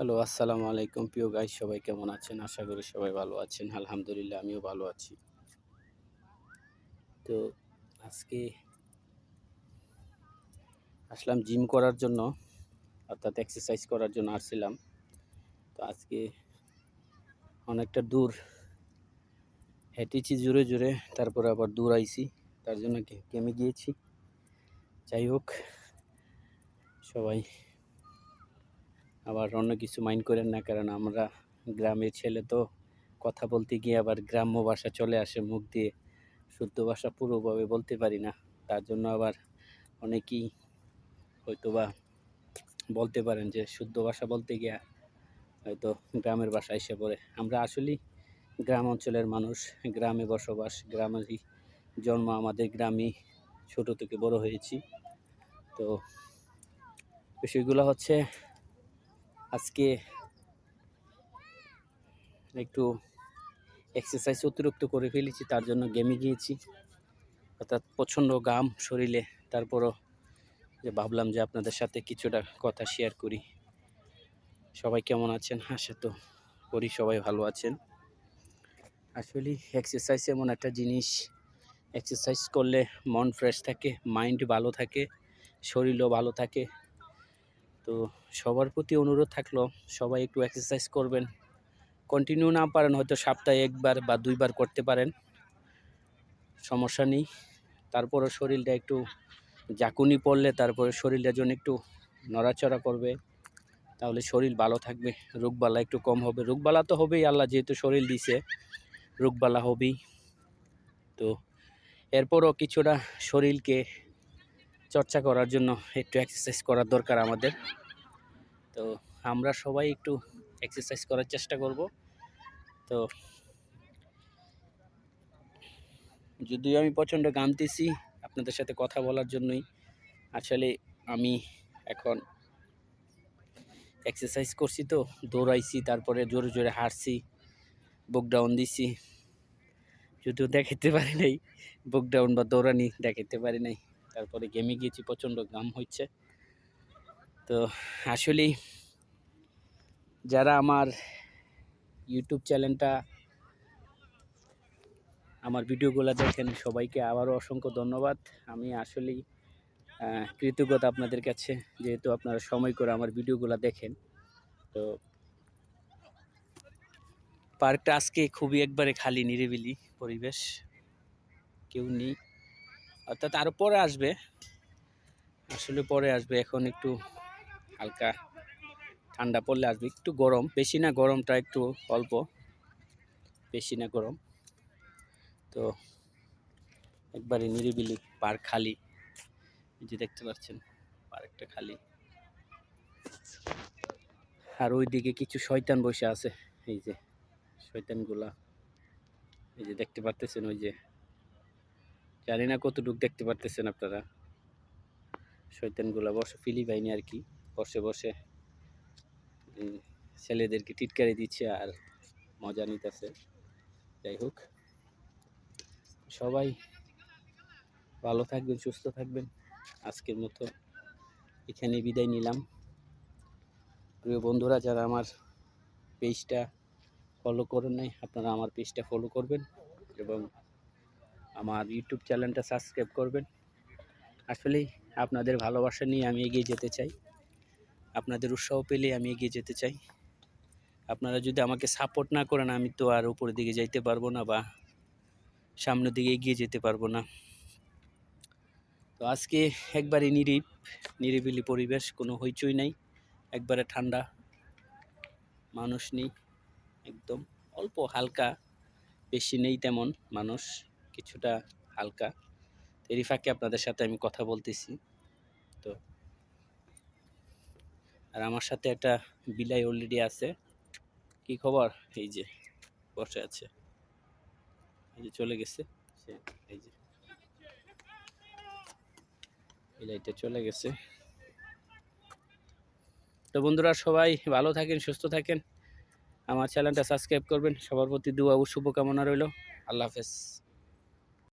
Hello আসসালামু আলাইকুম প্রিয় গাইস সবাই কেমন আছেন? আশা করি সবাই ভালো আছেন। আলহামদুলিল্লাহ, আমিও ভালো আছি। তো আজকে আসলাম জিম করার জন্য, অর্থাৎ এক্সারসাইজ করার জন্য আসছিলাম। তো আজকে অনেকটা দূর, হেঁটেছি জোরে জোরে, তারপরে আবার দূর আইছি তার জন্য কেমে গিয়েছি? যাই হোক, সবাই আবার অন্য কিছু মাইন্ড করেন না, কারণ আমরা গ্রামের ছেলে তো কথা বলতে গিয়ে আবার গ্রাম্য ভাষা চলে আসে মুখ দিয়ে। শুদ্ধ ভাষা পুরোভাবে বলতে পারি না। তার জন্য আবার অনেকেই হয়তোবা বলতে পারেন যে শুদ্ধ ভাষা বলতে গিয়ে হয়তো গ্রামের ভাষা এসে পড়ে। আমরা আসলেই গ্রাম অঞ্চলের মানুষ, গ্রামে বসবাস, গ্রামেরই জন্ম আমাদের গ্রামই ছোট থেকে বড় হয়েছি। তো বিষয়গুলো হচ্ছে আজকে একটু এক্সারসাইজ অতিরিক্ত করে ফেলেছি, তার জন্য গেমে গিয়েছি। অর্থাৎ প্রচণ্ড গাম শরীরে, তারপরও যে ভাবলাম যে আপনাদের সাথে কিছুটা কথা শেয়ার করি। সবাই কেমন আছেন? আশা তো করি সবাই ভালো আছেন। আসলে এক্সারসাইজ এমন একটা জিনিস এক্সারসাইজ করলে মন ফ্রেশ থাকে মাইন্ড ভালো থাকে, শরীরও ভালো থাকে। তো সবার প্রতি অনুরোধ থাকল, সবাই একটু এক্সারসাইজ করবেন। কন্টিনিউ না পারেন, হয়তো সপ্তাহে একবার বা দুইবার করতে পারেন। সমস্যা নেই। তারপরে শরীরটা একটু জাকুনি পড়লে তারপরে শরীরটা যেন একটু নড়াচড়া করবে, তাহলে শরীর ভালো থাকবে, রোগবালা একটু কম হবে। রোগবালা তো হবেই, আল্লাহ যেহেতু শরীর দিছে, রোগবালা হবেই। তো এরপরও কিছুটা শরীরকে চর্চা করার জন্য একটু এক্সারসাইজ করার দরকার আমাদের। তো আমরা সবাই একটু এক্সারসাইজ করার চেষ্টা করব। তো যদিও আমি প্রচণ্ড গামতেছি আপনাদের সাথে কথা বলার জন্যই। আসলে আমি এখন এক্সারসাইজ করছি তো, দৌড়াইছি, তারপরে জোরে জোরে হাঁটছি, বুক ডাউন দিছি। যদিও দেখাতে পারি নাই, বুক ডাউন বা দৌড়ানি দেখাতে পারি নাই। তারপরে গেমে গিয়েছি, প্রচণ্ড গাম হচ্ছে তো আসলেই যারা আমার ইউটিউব চ্যানেলটা, আমার ভিডিওগুলো দেখেন, সবাইকে আবারও অসংখ্য ধন্যবাদ। আমি আসলেই কৃতজ্ঞতা আপনাদের কাছে, যেহেতু আপনারা সময় করে আমার ভিডিওগুলো দেখেন। তো পার্কটা আজকে খুবই একবারে খালি, নিরিবিলি পরিবেশ। কেউ নেই। অর্থাৎ আরও পরে আসবে। আসলে পরে আসবে, এখন একটু হালকা ঠান্ডা পড়লে আসবে। একটু গরম, বেশি না গরমটা একটু অল্প, বেশি না গরম। তো একবারে নিরিবিলি পার্ক খালি। যে দেখতে পাচ্ছেন পার্কটা খালি। আর ওইদিকে কিছু শয়তান বসে আছে, এই যে শয়তানগুলা। এই যে দেখতে পারতেছেন, ওই যে জানি না কতটুকু দেখতে পারতেছেন আপনারা। শয়তানগুলা বসে ফিলি বাহিনী আর কি। বসে বসে। ছেলেদেরকে টিটকারি দিচ্ছে আর মজা নিতেছে। যাই হোক। সবাই ভালো থাকবেন, সুস্থ থাকবেন। আজকের মতো এখানে বিদায় নিলাম। প্রিয় বন্ধুরা, যারা আমার পেজটা ফলো করেন নাই, আপনারা আমার পেজটা ফলো করবেন এবং আমার ইউটিউব চ্যানেলটা সাবস্ক্রাইব করবেন। আসলেই আপনাদের ভালোবাসা নিয়ে আমি এগিয়ে যেতে চাই। আপনাদের উৎসাহ পেলে আমি এগিয়ে যেতে চাই। আপনারা যদি আমাকে সাপোর্ট না করেন, আমি তো আর উপরের দিকে যাইতে পারব না বা সামনের দিকে এগিয়ে যেতে পারব না। তো আজকে একবারে নিরিব, নিরিবিলি পরিবেশ, কোনো হইচই নাই, একবারে ঠান্ডা। মানুষ নেই, একদম অল্প হালকা, বেশি নেই তেমন মানুষ, কিছুটা হালকা। এরই ফাঁকে আপনাদের সাথে আমি কথা বলতেছি। তো আর আমার সাথে একটা বিলাই অলরেডি আছে। কি খবর? এই যে, বসে আছে। এই যে চলে গেছে এই যে। বিলাইটা চলে গেছে। তো বন্ধুরা, সবাই ভালো থাকেন, সুস্থ থাকেন। আমার চ্যানেলটা সাবস্ক্রাইব করবেন। সবার প্রতি দোয়া ও শুভকামনা রইল। আল্লাহ হাফেজ।